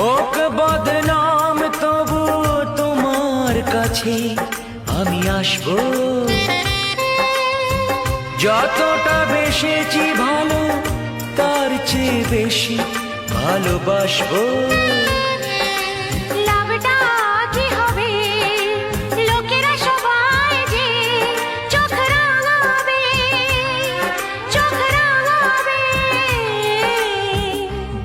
Okay বদনাম তবু তোমার কাছে আমি আসব। যতটা বেশেছি ভালো তার চেয়ে বেশি ভালোবাসবো।